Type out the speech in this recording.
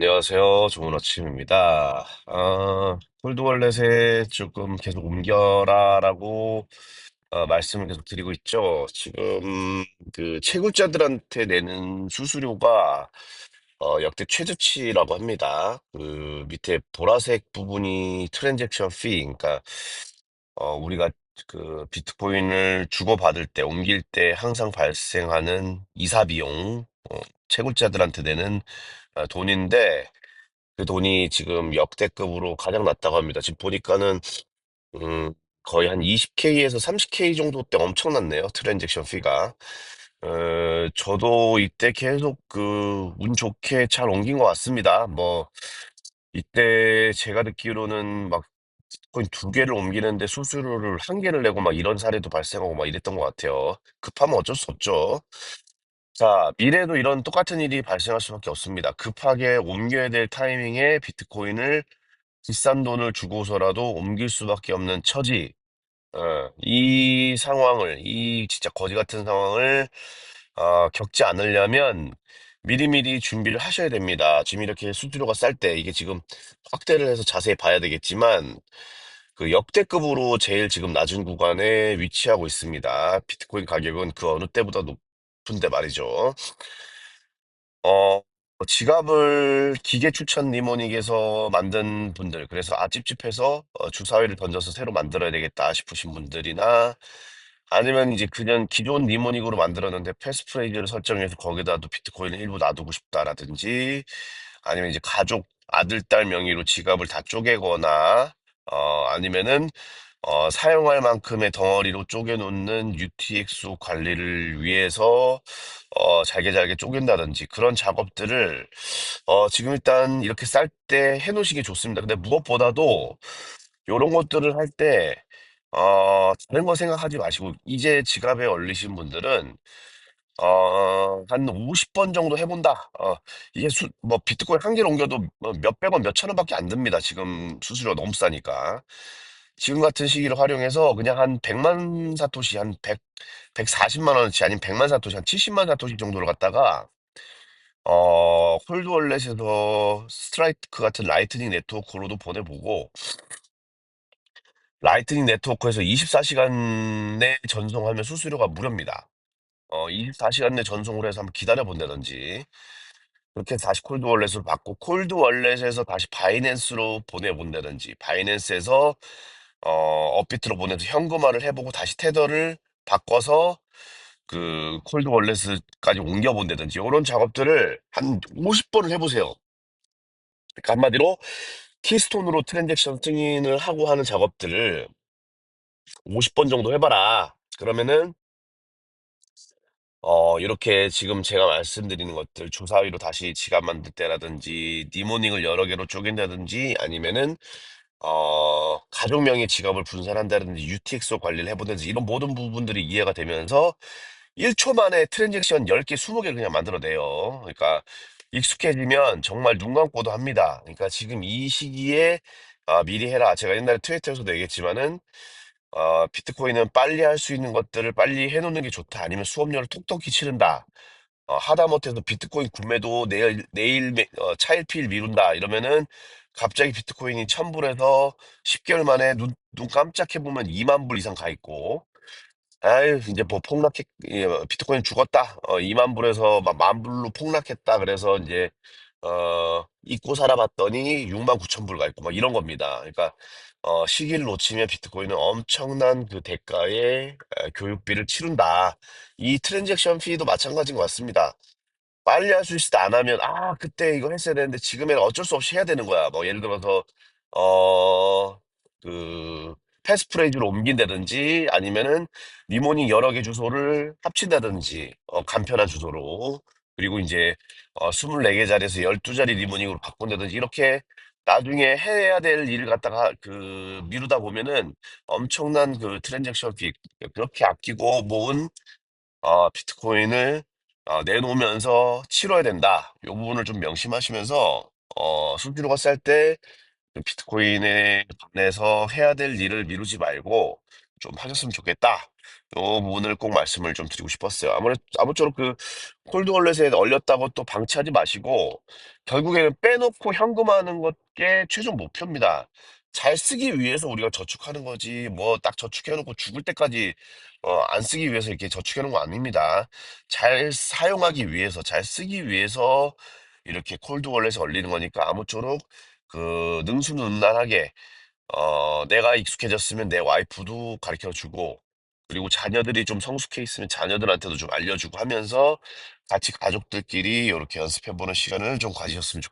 안녕하세요. 좋은 아침입니다. 아, 콜드월렛에 조금 계속 옮겨라라고 어, 말씀을 계속 드리고 있죠. 지금 그 채굴자들한테 내는 수수료가 어, 역대 최저치라고 합니다. 그 밑에 보라색 부분이 트랜잭션 피, 그러니까 어, 우리가 그 비트코인을 주고받을 때, 옮길 때 항상 발생하는 이사 비용, 어, 채굴자들한테 내는 어, 돈인데 그 돈이 지금 역대급으로 가장 낮다고 합니다. 지금 보니까는 음, 거의 한 20K에서 30K 정도 때 엄청 났네요. 트랜잭션 피가. 어, 저도 이때 계속 그 운 좋게 잘 옮긴 것 같습니다. 뭐 이때 제가 듣기로는 막 거의 두 개를 옮기는데 수수료를 한 개를 내고 막 이런 사례도 발생하고 막 이랬던 것 같아요. 급하면 어쩔 수 없죠. 자, 미래에도 이런 똑같은 일이 발생할 수밖에 없습니다. 급하게 옮겨야 될 타이밍에 비트코인을 비싼 돈을 주고서라도 옮길 수밖에 없는 처지. 어, 이 상황을, 이 진짜 거지 같은 상황을 어, 겪지 않으려면 미리미리 준비를 하셔야 됩니다. 지금 이렇게 수수료가 쌀 때 이게 지금 확대를 해서 자세히 봐야 되겠지만 그 역대급으로 제일 지금 낮은 구간에 위치하고 있습니다. 비트코인 가격은 그 어느 때보다 높 은데 말이죠. 어, 지갑을 기계 추천 니모닉에서 만든 분들, 그래서 아, 찝찝해서 어, 주사위를 던져서 새로 만들어야 되겠다 싶으신 분들이나 아니면 이제 그냥 기존 니모닉으로 만들었는데 패스프레이즈를 설정해서 거기다도 비트코인을 일부 놔두고 싶다라든지 아니면 이제 가족, 아들, 딸 명의로 지갑을 다 쪼개거나 어, 아니면은 어, 사용할 만큼의 덩어리로 쪼개놓는 UTX 관리를 위해서 어, 잘게 잘게 쪼갠다든지 그런 작업들을 어, 지금 일단 이렇게 쌀 때 해놓으시기 좋습니다. 근데 무엇보다도 이런 것들을 할 때 어, 다른 거 생각하지 마시고 이제 지갑에 얼리신 분들은 어, 한 50번 정도 해본다. 어, 이게 수, 뭐 비트코인 한 개를 옮겨도 뭐 몇백 원, 몇천 원밖에 안 듭니다. 지금 수수료가 너무 싸니까. 지금 같은 시기를 활용해서 그냥 한 100만 사토시, 한 100, 140만 원어치 아니면 100만 사토시, 한 70만 사토시 정도를 갖다가 어, 홀드 월렛에서 스트라이크 같은 라이트닝 네트워크로도 보내보고 라이트닝 네트워크에서 24시간 내 전송하면 수수료가 무료입니다. 어, 24시간 내 전송을 해서 한번 기다려 본다든지 그렇게 다시 콜드 월렛으로 받고 콜드 월렛에서 다시 바이낸스로 보내본다든지 바이낸스에서 어, 업비트로 보내서 현금화를 해보고 다시 테더를 바꿔서 그 콜드 월렛까지 옮겨본다든지 이런 작업들을 한 50번을 해보세요. 그러니까 한마디로 키스톤으로 트랜잭션 승인을 하고 하는 작업들을 50번 정도 해봐라. 그러면은 어, 이렇게 지금 제가 말씀드리는 것들 주사위로 다시 지갑 만들 때라든지 니모닝을 여러 개로 쪼갠다든지 아니면은 어, 가족 명의 지갑을 분산한다든지 UTXO 관리를 해보든지 이런 모든 부분들이 이해가 되면서 1초 만에 트랜잭션 10개, 20개를 그냥 만들어내요. 그러니까 익숙해지면 정말 눈 감고도 합니다. 그러니까 지금 이 시기에 아, 미리 해라. 제가 옛날에 트위터에서도 얘기했지만은 어, 비트코인은 빨리 할 수 있는 것들을 빨리 해놓는 게 좋다. 아니면 수업료를 톡톡히 치른다. 어, 하다못해서 비트코인 구매도 내일, 내일, 매- 어, 차일피일 미룬다. 이러면은 갑자기 비트코인이 1000불에서 10개월 만에 눈, 눈 깜짝해 보면 2만 불 이상 가 있고, 아유, 이제 뭐 폭락했, 예, 어, 비트코인 죽었다. 어, 2만 불에서 막 만 불로 폭락했다. 그래서 이제, 어, 잊고 살아봤더니 6만 9천 불 가 있고, 막 이런 겁니다. 그러니까, 어, 시기를 놓치면 비트코인은 엄청난 그 대가의 에, 교육비를 치른다. 이 트랜잭션 피도 마찬가지인 것 같습니다. 빨리 할수때안 하면, 아, 그때 이거 했어야 되는데 지금에는 어쩔 수 없이 해야 되는 거야. 뭐, 예를 들어서, 어, 그, 패스프레이즈로 옮긴다든지 아니면은 니모닝 여러 개 주소를 합친다든지, 어, 간편한 주소로. 그리고 이제, 어, 24개 자리에서 12자리 니모닝으로 바꾼다든지, 이렇게 나중에 해야 될 일을 갖다가 그, 미루다 보면은 엄청난 그 트랜잭션 피, 그렇게 아끼고 모은 어, 비트코인을 어, 내놓으면서 치러야 된다. 이 부분을 좀 명심하시면서 어, 수수료가 쌀때 비트코인에 관해서 해야 될 일을 미루지 말고 좀 하셨으면 좋겠다. 요 부분을 꼭 말씀을 좀 드리고 싶었어요. 아무래 아무쪼록 그 콜드 월렛에 얼렸다고 또 방치하지 마시고 결국에는 빼놓고 현금화하는 것게 최종 목표입니다. 잘 쓰기 위해서 우리가 저축하는 거지 뭐 딱 저축해 놓고 죽을 때까지 어 안 쓰기 위해서 이렇게 저축해 놓은 거 아닙니다. 잘 사용하기 위해서 잘 쓰기 위해서 이렇게 콜드 월렛에 얼리는 거니까 아무쪼록 그 능수능란하게 어 내가 익숙해졌으면 내 와이프도 가르쳐 주고 그리고 자녀들이 좀 성숙해 있으면 자녀들한테도 좀 알려주고 하면서 같이 가족들끼리 요렇게 연습해 보는 시간을 좀 가지셨으면 좋겠